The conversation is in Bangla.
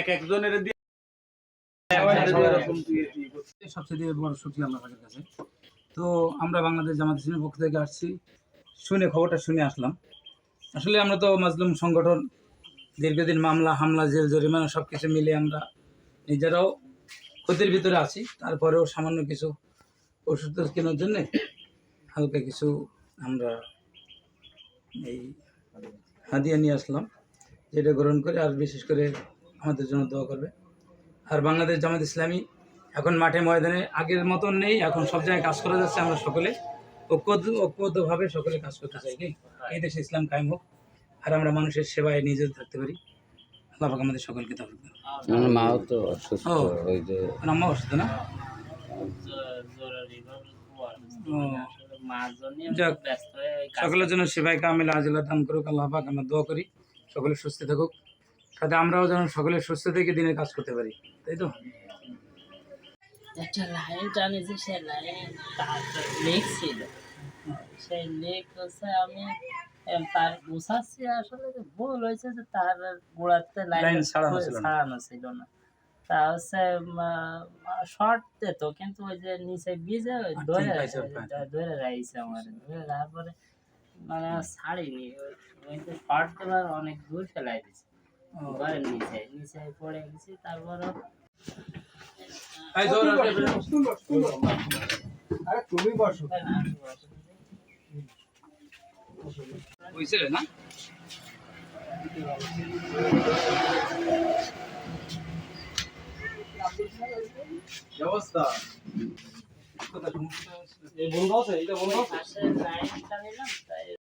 এক একজনের সবচেয়ে বড় সুখী আল্লাহ পাকের কাছে। তো আমরা বাংলাদেশ জামাত ইসলামের পক্ষ থেকে আসছি। শুনে খবরটা শুনে আসলাম। আসলে আমরা তো মাজলুম সংগঠন দীর্ঘদিন মামলা হামলা জেল জরিমানা সব কিছু মিলে আমরা নিজেরাও ক্ষতির ভিতরে আছি। তারপরেও সামান্য কিছু ওষুধ কেনার জন্যে হালকা কিছু আমরা এই হাদিয়া নিয়ে আসলাম যেটা গ্রহণ করে আর বিশেষ করে আমাদের জন্য দোয়া করবে। আর বাংলাদেশ জামাত ইসলামী এখন মাঠে ময়দানে আগের মতন নেই এখন সব জায়গায় কাজ করা যাচ্ছে আমরা সকলে ঐক্য ঐক্যবদ্ধভাবে সকলে কাজ করতে চাই কি? এই দেশে ইসলাম কায়েম হোক আর আমরা মানুষের সেবায় নিজে থাকতে পারি। আল্লাহ পাক আমাদের সকলকে তৌফিক দান আমার মাও তো অসুস্থ ও। ওই যে আর আম্মা অসুস্থ না? সকলের জন্য সেবাই কামিল আজিলা দান করুক আল্লাহ পাক আমরা দোয়া করি সকলে সুস্থ থাকুক। সাথে আমরাও যেন সকলে সুস্থ থেকে দিনের কাজ করতে পারি তাই তো? একটা লাইন টানেছি সে লাইন লেক ছিল। সেই লেক হচ্ছে আমি তার গুছাচ্ছি আসলে ভুল হয়েছে যে তার গোড়াতে লাইন লাইন ছাড়ানো ছিল না। তা হচ্ছে শর্ট দিত কিন্তু ওই যে নিচে বীজে ওই আচ্ছা, ধরে ঠিক ধরে রাখছে আমার। ধরে তারপরে মানে ছাড়িনি ওই ওই যে শর্ট দেওয়ার অনেক দূর ফেলাই দিছে। ঘরের নিচে নিচে পড়ে গেছি তারপরে তুমি বসো। না? ব্যবস্থা। বন্ধ আছে এটা বন্ধ আছে?